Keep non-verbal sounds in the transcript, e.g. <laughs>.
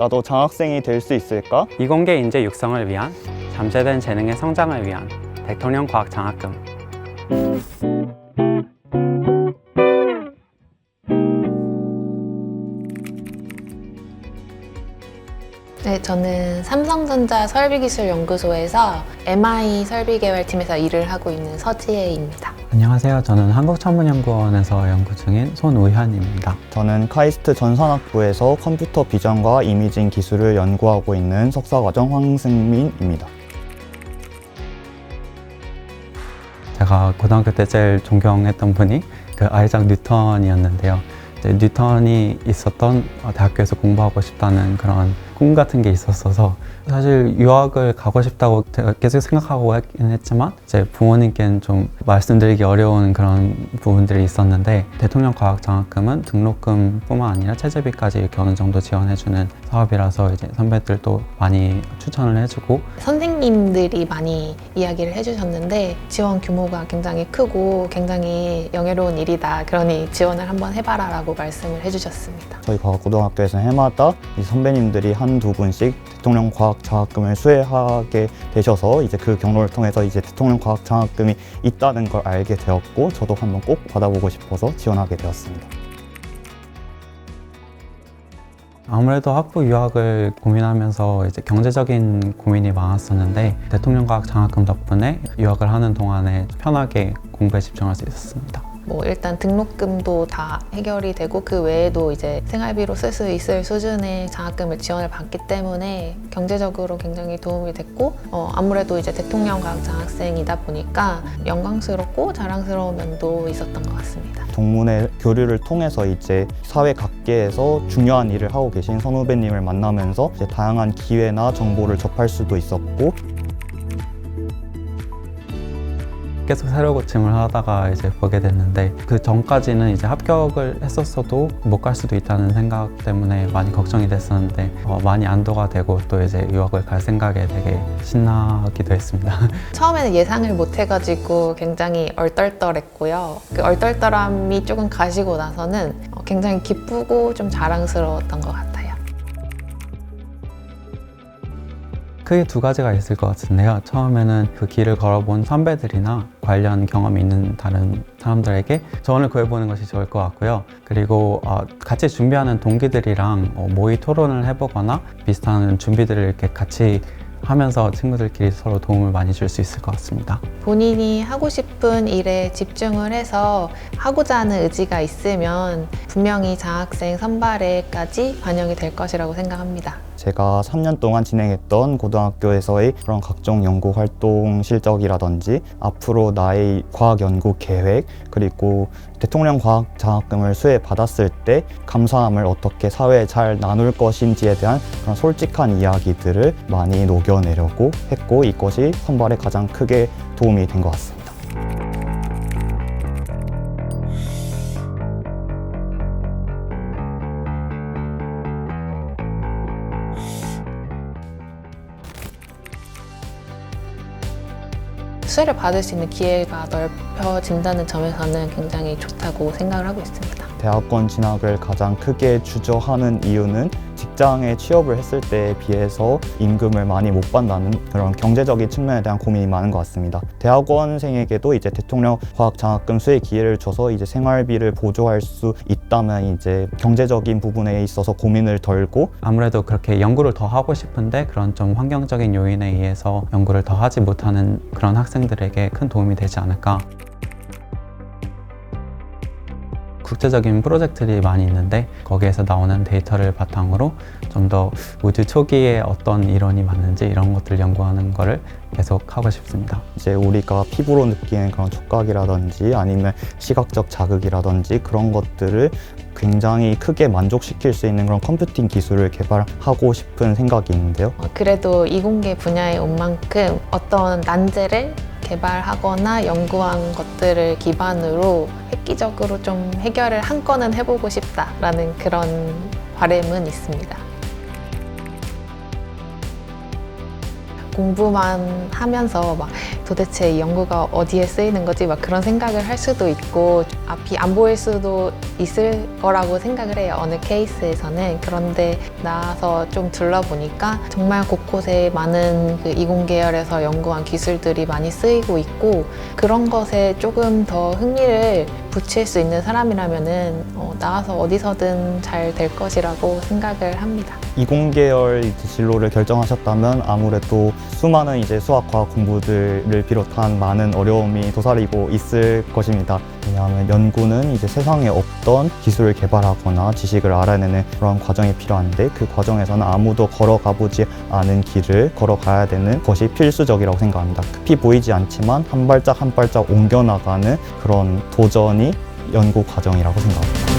나도 장학생이 될 수 있을까? 이공계 인재 육성을 위한 잠재된 재능의 성장을 위한 대통령 과학 장학금 네, 저는 삼성전자 설비기술연구소에서 MI 설비개발팀에서 일을 하고 있는 서지혜입니다. 안녕하세요. 저는 한국천문연구원에서 연구 중인 손우현입니다. 저는 카이스트 전산학부에서 컴퓨터 비전과 이미징 기술을 연구하고 있는 석사과정 황승민입니다. 제가 고등학교 때 제일 존경했던 분이 그 아이작 뉴턴이었는데요. 뉴턴이 있었던 어, 대학교에서 공부하고 싶다는 그런 꿈 같은 게 있었어서 사실 유학을 가고 싶다고 제가 계속 생각하고 했긴 했지만 이제 부모님께는 좀 말씀드리기 어려운 그런 부분들이 있었는데 대통령 과학 장학금은 등록금뿐만 아니라 체제비까지 이렇게 어느 정도 지원해주는 사업이라서 이제 선배들도 많이 추천을 해주고 선생님들이 많이 이야기를 해주셨는데 지원 규모가 굉장히 크고 굉장히 영예로운 일이다. 그러니 지원을 한번 해봐라라고 말씀을 해주셨습니다. 저희 과학고등학교에서는 해마다 이 선배님들이 한두 분씩 대통령 과학 장학금을 수혜하게 되셔서 이제 그 경로를 통해서 이제 대통령 과학 장학금이 있다는 걸 알게 되었고 저도 한번 꼭 받아보고 싶어서 지원하게 되었습니다. 아무래도 학부 유학을 고민하면서 이제 경제적인 고민이 많았었는데 대통령 과학 장학금 덕분에 유학을 하는 동안에 편하게 공부에 집중할 수 있었습니다. 뭐 일단 등록금도 다 해결이 되고 그 외에도 이제 생활비로 쓸 수 있을 수준의 장학금을 지원을 받기 때문에 경제적으로 굉장히 도움이 됐고 어, 아무래도 이제 대통령 과학 장학생이다 보니까 영광스럽고 자랑스러운 면도 있었던 것 같습니다. 동문회 교류를 통해서 이제 사회 각계에서 중요한 일을 하고 계신 선후배님을 만나면서 이제 다양한 기회나 정보를 접할 수도 있었고 계속 새로 고침을 하다가 이제 보게 됐는데 그 전까지는 이제 합격을 했었어도 못 갈 수도 있다는 생각 때문에 많이 걱정이 됐었는데 어, 많이 안도가 되고 또 이제 유학을 갈 생각에 되게 신나기도 했습니다. <laughs> 처음에는 예상을 못 해가지고 굉장히 얼떨떨했고요. 그 얼떨떨함이 조금 가시고 나서는 어, 굉장히 기쁘고 좀 자랑스러웠던 것 같아요. 크게 두 가지가 있을 것 같은데요. 처음에는 그 길을 걸어본 선배들이나 관련 경험이 있는 다른 사람들에게 조언을 구해보는 것이 좋을 것 같고요. 그리고 어, 같이 준비하는 동기들이랑 어, 모의 토론을 해보거나 비슷한 준비들을 이렇게 같이 하면서 친구들끼리 서로 도움을 많이 줄 수 있을 것 같습니다. 본인이 하고 싶은 일에 집중을 해서 하고자 하는 의지가 있으면 분명히 장학생 선발에까지 반영이 될 것이라고 생각합니다. 제가 3년 동안 진행했던 고등학교에서의 그런 각종 연구 활동 실적이라든지 앞으로 나의 과학 연구 계획 그리고 대통령 과학 장학금을 수혜 받았을 때 감사함을 어떻게 사회에 잘 나눌 것인지에 대한 그런 솔직한 이야기들을 많이 녹여내려고 했고 이것이 선발에 가장 크게 도움이 된 것 같습니다. 수혜를 받을 수 있는 기회가 넓 혀진다는 점에서는 굉장히 좋다고 생각을 하고 있습니다. 대학원 진학을 가장 크게 주저하는 이유는 직장에 취업을 했을 때에 비해서 임금을 많이 못 받는 그런 경제적인 측면에 대한 고민이 많은 것 같습니다. 대학원생에게도 이제 대통령 과학 장학금 수혜 기회를 줘서 이제 생활비를 보조할 수 있다면 이제 경제적인 부분에 있어서 고민을 덜고 아무래도 그렇게 연구를 더 하고 싶은데 그런 좀 환경적인 요인에 의해서 연구를 더 하지 못하는 그런 학생들에게 큰 도움이 되지 않을까. 국제적인 프로젝트들이 많이 있는데 거기에서 나오는 데이터를 바탕으로 좀 더 우주 초기에 어떤 이론이 맞는지 이런 것들 연구하는 거를 계속 하고 싶습니다. 이제 우리가 피부로 느끼는 그런 촉각이라든지 아니면 시각적 자극이라든지 그런 것들을 굉장히 크게 만족시킬 수 있는 그런 컴퓨팅 기술을 개발하고 싶은 생각이 있는데요. 어, 그래도 이공계 분야에 온 만큼 어떤 난제를 개발하거나 연구한 것들을 기반으로 획기적으로 좀 해결을 한 건은 해보고 싶다라는 그런 바램은 있습니다. 공부만 하면서 막 도대체 이 연구가 어디에 쓰이는 거지 막 그런 생각을 할 수도 있고 앞이 안 보일 수도 있을 거라고 생각을 해요. 어느 케이스에서는 그런데 나와서 좀 둘러보니까 정말 곳곳에 많은 그 이공 계열에서 연구한 기술들이 많이 쓰이고 있고 그런 것에 조금 더 흥미를 붙일 수 있는 사람이라면은 어, 나와서 어디서든 잘 될 것이라고 생각을 합니다. 이공 계열 이제 진로를 결정하셨다면 아무래도 수많은 이제 수학 과학 공부들을 비롯한 많은 어려움이 도사리고 있을 것입니다. 왜냐하면 연구는 이제 세상에 없던 기술을 개발하거나 지식을 알아내는 그런 과정이 필요한데 그 과정에서는 아무도 걸어가 보지 않은 길을 걸어가야 되는 것이 필수적이라고 생각합니다. 급히 보이지 않지만 한 발짝 한 발짝 옮겨나가는 그런 도전이 연구 과정이라고 생각합니다.